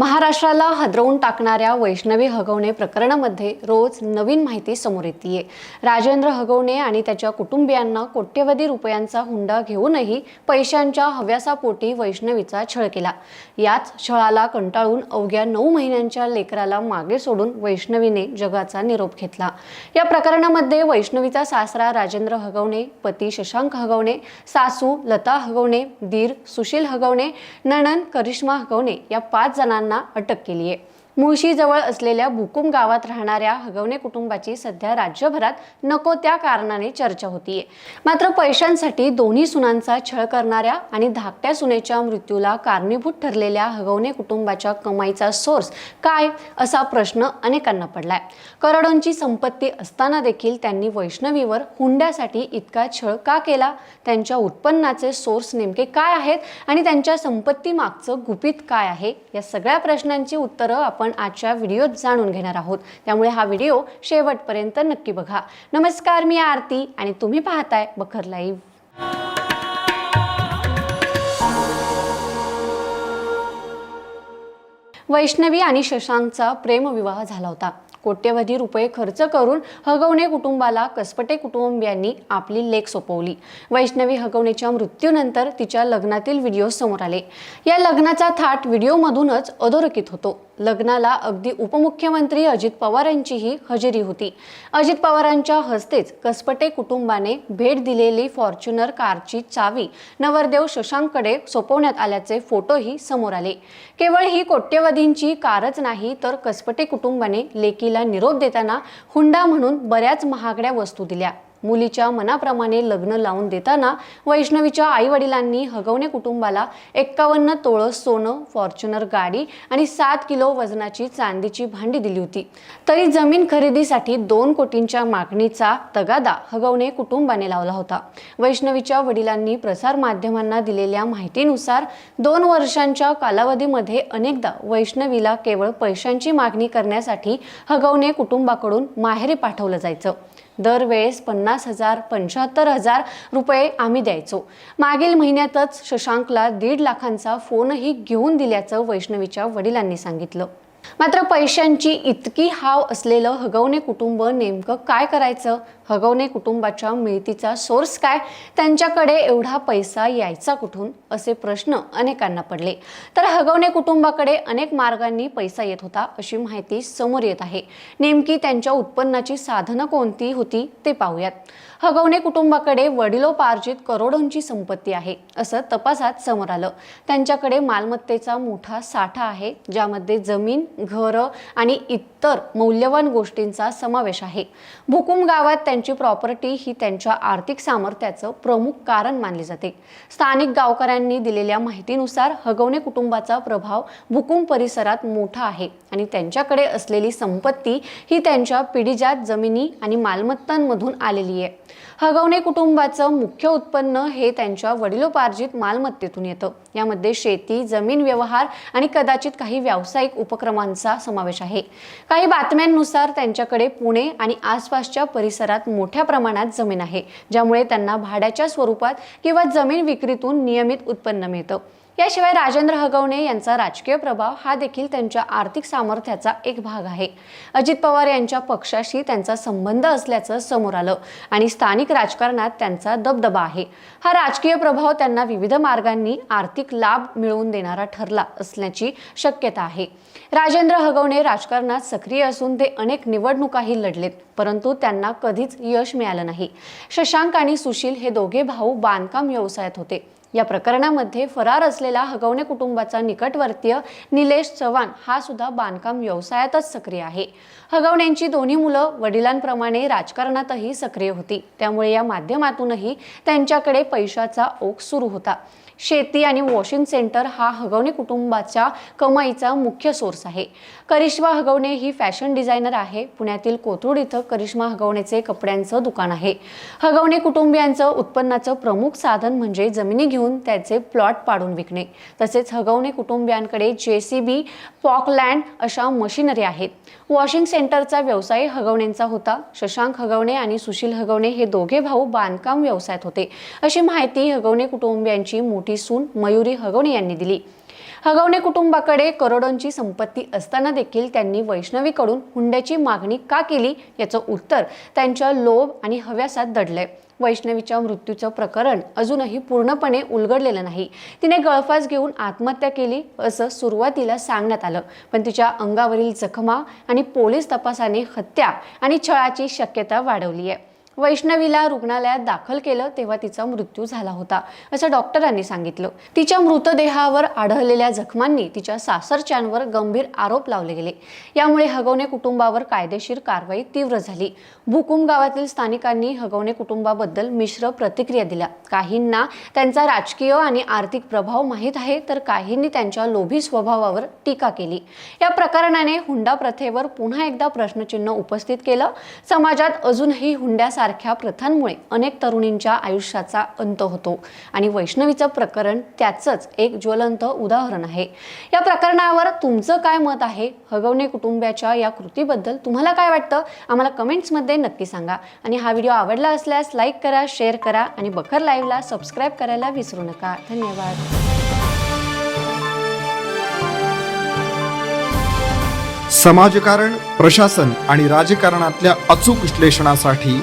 महाराष्ट्राला हदरवून टाकणाऱ्या वैष्णवी हगवणे प्रकरणामध्ये रोज नवीन माहिती समोर येते राजेंद्र हगवणे आणि त्याच्या कुटुंबियांना कोट्यवधी रुपयांचा हुंडा घेऊनही पैशांच्या हव्यासापोटी वैष्णवीचा छळ केला. याच छळाला कंटाळून अवघ्या नऊ महिन्यांच्या लेकराला मागे सोडून वैष्णवीने जगाचा निरोप घेतला. या प्रकरणामध्ये वैष्णवीचा सासरा राजेंद्र हगवणे पती शशांक हगवणे सासू लता हगवणे दीर सुशील हगवणे नणन करिश्मा हगवणे या पाच जणांना अटक केली आहे मुळशीजवळ असलेल्या भुकुम गावात राहणाऱ्या हगवणे कुटुंबाची सध्या राज्यभरात नको त्या कारणाने चर्चा होतीये. मात्र पैशांसाठी दोन्ही सुनांचा छळ करणाऱ्या आणि धाकट्या सुनेच्या मृत्यूला कारणीभूत ठरलेल्या हगवणे कुटुंबाच्या कमाईचा सोर्स काय असा प्रश्न अनेकांना पडलाय. करोडोंची संपत्ती असताना देखील त्यांनी वैष्णवीवर हुंड्यासाठी इतका छळ का केला? त्यांच्या उत्पन्नाचे सोर्स नेमके काय आहेत? आणि त्यांच्या संपत्ती मागचं गुपित काय आहे? या सगळ्या प्रश्नांची उत्तरं आपण आजच्या व्हिडिओत जाणून घेणार आहोत. त्यामुळे हा व्हिडिओ शेवटपर्यंत नक्की बघा. नमस्कार मी आरती आणि तुम्ही पाहताय बखर लाईव्ह. वैष्णवी आणि शशांकचा प्रेमविवाह झाला होता. कोट्यवधी रुपये खर्च करून हगवणे कुटुंबाला कसपटे कुटुंबियांनी आपली लेख सोपवली. वैष्णवी हगवणेच्या मृत्यूनंतर तिच्या लग्नातील व्हिडिओ समोर आले. या लग्नाचा थाट व्हिडिओमधूनच अधोरेखित होतो. लग्नाला अगदी उपमुख्यमंत्री अजित पवार यांचीही हजेरी होती. अजित पवारांच्या हस्तेच कसपटे कुटुंबाने भेट दिलेली फॉर्च्युनर कारची चावी नवरदेव शशांकडे सोपवण्यात आल्याचे फोटोही समोर आले. केवळ ही कोट्यवधींची कारच नाही तर कसपटे कुटुंबाने लेखी लेकीला निरोप देताना हुंडा म्हणून बऱ्याच महागड्या वस्तू दिल्या. मुलीच्या मनाप्रमाणे लग्न लावून देताना वैष्णवीच्या आईवडिलांनी हगवणे कुटुंबाला एक्कावन्न तोळं सोनं फॉर्च्युनर गाडी आणि सात किलो वजनाची चांदीची भांडी दिली होती. तरी जमीन खरेदीसाठी दोन कोटींच्या मागणीचा तगादा हगवणे कुटुंबाने लावला होता. वैष्णवीच्या वडिलांनी प्रसार माध्यमांना दिलेल्या माहितीनुसार दोन वर्षांच्या कालावधीमध्ये अनेकदा वैष्णवीला केवळ पैशांची मागणी करण्यासाठी हगवणे कुटुंबाकडून माहेरी पाठवलं जायचं. दरवेळेस पन्नास हजार पंच्याहत्तर हजार रुपये आम्ही द्यायचो. मागील महिन्यातच शशांकला दीड लाखांचा फोनही घेऊन दिल्याचं वैष्णवीच्या वडिलांनी सांगितलं. मात्र पैशांची इतकी हाव असलेलं हगवणे कुटुंब नेमकं काय करायचं? हगवणे कुटुंबाच्या मिळतीचा सोर्स काय? त्यांच्याकडे एवढा पैसा यायचा कुठून? असे प्रश्न अनेकांना पडले. तर हगवणे कुटुंबाकडे अनेक मार्गांनी पैसा येत होता अशी माहिती समोर येत आहे. नेमकी त्यांच्या उत्पन्नाची साधनं कोणती होती ते पाहूयात. हगवणे कुटुंबाकडे वडिलोपार्जित करोडोंची संपत्ती आहे असं तपासात समोर आलं. त्यांच्याकडे मालमत्तेचा मोठा साठा आहे ज्यामध्ये जमीन घरं आणि इतर मौल्यवान गोष्टींचा समावेश आहे. भुकुम गावात त्यांची प्रॉपर्टी ही त्यांच्या आर्थिक सामर्थ्याचं प्रमुख कारण मानले जाते. स्थानिक गावकऱ्यांनी दिलेल्या माहितीनुसार हगवणे कुटुंबाचा प्रभाव भुकुम परिसरात मोठा आहे आणि त्यांच्याकडे असलेली संपत्ती ही त्यांच्या पिढीजात जमिनी आणि मालमत्तांमधून आलेली आहे. हगवणे कुटुंबाचं मुख्य उत्पन्न हे त्यांच्या वडिलोपार्जित मालमत्तेतून येतं. यामध्ये शेती जमीन व्यवहार आणि कदाचित काही व्यावसायिक उपक्रमांचा समावेश आहे. काही बातम्यांनुसार त्यांच्याकडे पुणे आणि आसपासच्या परिसरात मोठ्या प्रमाणात जमीन आहे ज्यामुळे त्यांना भाड्याच्या स्वरूपात किंवा जमीन विक्रीतून नियमित उत्पन्न मिळतं. याशिवाय राजेंद्र हगवणे यांचा राजकीय प्रभाव हा देखील त्यांच्या आर्थिक सामर्थ्याचा एक भाग आहे. अजित पवार यांच्या पक्षाशी त्यांचा संबंध असल्याचं समोर आलं आणि स्थानिक राजकारणात त्यांचा दबदबा आहे. हा राजकीय प्रभाव त्यांना विविध मार्गांनी आर्थिक लाभ मिळवून देणारा ठरला असण्याची शक्यता आहे. राजेंद्र हगवणे राजकारणात सक्रिय असून ते अनेक निवडणुकाही लढलेत परंतु त्यांना कधीच यश मिळालं नाही. शशांक आणि सुशील हे दोघे भाऊ बांधकाम व्यवसायात होते. या प्रकरणामध्ये फरार असलेला हगवणे कुटुंबाचा निकटवर्तीय निलेश चव्हाण हा सुद्धा बांधकाम व्यवसायातच सक्रिय आहे. हगवण्यांची दोन्ही मुलं वडिलांप्रमाणे राजकारणातही सक्रिय होती. त्यामुळे या माध्यमातूनही त्यांच्याकडे पैशाचा ओघ सुरू होता. शेती आणि वॉशिंग सेंटर हा हगवणे कुटुंबाच्या कमाईचा मुख्य सोर्स आहे. करिश्मा हगवणे ही फॅशन डिझायनर आहे. पुण्यातील कोथरूड इथं करिश्मा हगवणेचे कपड्यांचं दुकान आहे. हगवणे कुटुंबियांचं उत्पन्नाचं प्रमुख साधन म्हणजे जमिनी घेऊन त्याचे प्लॉट पाडून विकणे. तसेच हगवणे कुटुंबियांकडे जे सी बी पॉकलँड अशा मशिनरी आहेत. वॉशिंग सेंटरचा व्यवसाय हगवणेंचा होता. शशांक हगवणे आणि सुशील हगवणे हे दोघे भाऊ बांधकाम व्यवसायात होते. अशी माहिती हगवणे कुटुंबियांची मोठी सून मयुरी हगवणे यांनी दिली. हगवणे कुटुंबाकडे करोडोंची संपत्ती असताना देखील त्यांनी वैष्णवीकडून हुंड्याची मागणी का केली याचं उत्तर त्यांच्या लोभ आणि हव्यासात दडलंय. वैष्णवीच्या मृत्यूचं प्रकरण अजूनही पूर्णपणे उलगडलेलं नाही. तिने गळफास घेऊन आत्महत्या केली असं सुरुवातीला सांगण्यात आलं. पण तिच्या अंगावरील जखमा आणि पोलीस तपासाने हत्या आणि छळाची शक्यता वाढवली आहे वैष्णवीला रुग्णालयात दाखल केलं तेव्हा तिचा मृत्यू झाला होता असं डॉक्टरांनी सांगितलं. तिच्या मृतदेहावर आढळलेल्या जखमांनी तिच्या सासरच्यांवर गंभीर आरोप लावले गेले. यामुळे हगवणे कुटुंबावर कायदेशीर कारवाई तीव्र झाली. भुकुम गावातील स्थानिकांनी हगवणे कुटुंबाबद्दल मिश्र प्रतिक्रिया दिल्या. काहींना त्यांचा राजकीय आणि आर्थिक प्रभाव माहीत आहे तर काहींनी त्यांच्या लोभी स्वभावावर टीका केली. या प्रकरणाने हुंडा प्रथेवर पुन्हा एकदा प्रश्नचिन्ह उपस्थित केलं. समाजात अजूनही हुंड्यासारख्या प्रथांमुळे अनेक तरुणींच्या आयुष्याचा अंत होतो. आणि वैष्णवीचं प्रकरण त्याचंच एक ज्वलंत उदाहरण आहे. या प्रकरणावर तुमचं काय मत आहे? हगवणे कुटुंबाच्या या कृतीबद्दल तुम्हाला काय वाटतं? आम्हाला कमेंट्समध्ये नक्की सांगा. आणि हा व्हिडिओ आवडला असल्यास लाईक करा शेअर करा आणि बखर लाईव्हला सबस्क्राईब करायला विसरू नका. धन्यवाद. समाजकारण प्रशासन आणि राजकारणातल्या अचूक विश्लेषणासाठी